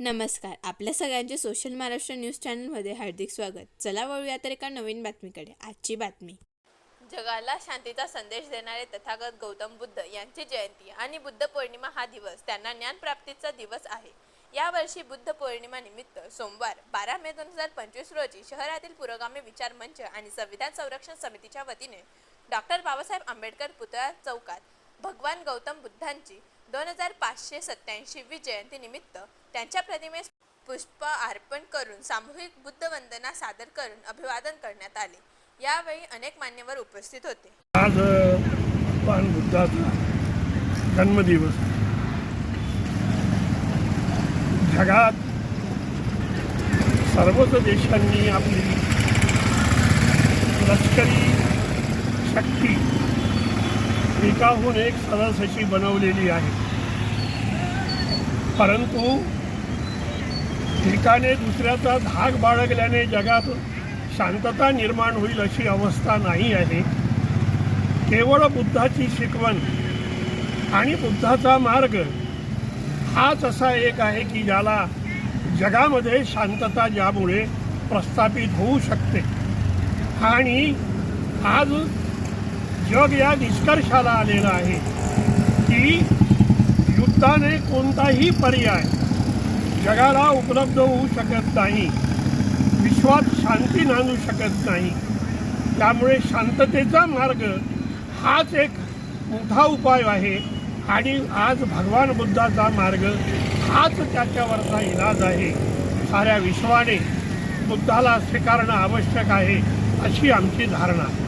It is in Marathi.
नमस्कार. आपल्या सगळ्यांचे सोशल महाराष्ट्र न्यूज चॅनलमध्ये हार्दिक स्वागत. चला वळूया तर एका नवीन बातमीकडे. आजची बातमी. जगाला शांतीचा संदेश देणारे तथागत गौतम बुद्ध यांची जयंती आणि बुद्ध पौर्णिमा हा दिवस त्यांना ज्ञानप्राप्तीचा दिवस आहे. यावर्षी बुद्ध पौर्णिमा निमित्त सोमवार बारा मे दोन हजार पंचवीस रोजी शहरातील पुरोगामी विचार मंच आणि संविधान संरक्षण समितीच्या वतीने डॉक्टर बाबासाहेब आंबेडकर पुतळा चौकात भगवान गौतम बुद्धांची दोन हजार पाचशे सत्याऐंशीवी जयंतीनिमित्त त्यांच्या प्रतिमेस पुष्प अर्पण करून सामूहिक बुद्ध वंदना सादर करून अभिवादन करण्यात आले. यावेळी अनेक मान्यवर उपस्थित होते. आज भगवान बुद्धाचा जन्मदिवस. जगात सर्वच देशांनी आपली लष्करी शक्ती एकाहून एक सरस अशी बनवलेली आहे. परंतु एकाने दुसऱ्याचा धाक बाळगल्याने जगात शांतता निर्माण होईल अशी अवस्था नाही आहे. केवळ बुद्धाची शिकवण आणि बुद्धाचा मार्ग हाच असा एक आहे की ज्याला जगामध्ये शांतता ज्यामुळे प्रस्थापित होऊ शकते. आणि आज जग या निष्कर्षाला आलेलं आहे की युद्धाने कोणताही पर्याय जगाला उपलब्ध होऊ शकत नाही. विश्वात शांती नांदू शकत नाही. त्यामुळे शांततेचा मार्ग हाच एक मोठा उपाय आहे आणि आज भगवान बुद्धाचा मार्ग हाच त्याच्यावरचा इलाज आहे. साऱ्या विश्वाने बुद्धाला स्वीकारणं आवश्यक आहे अशी आमची धारणा.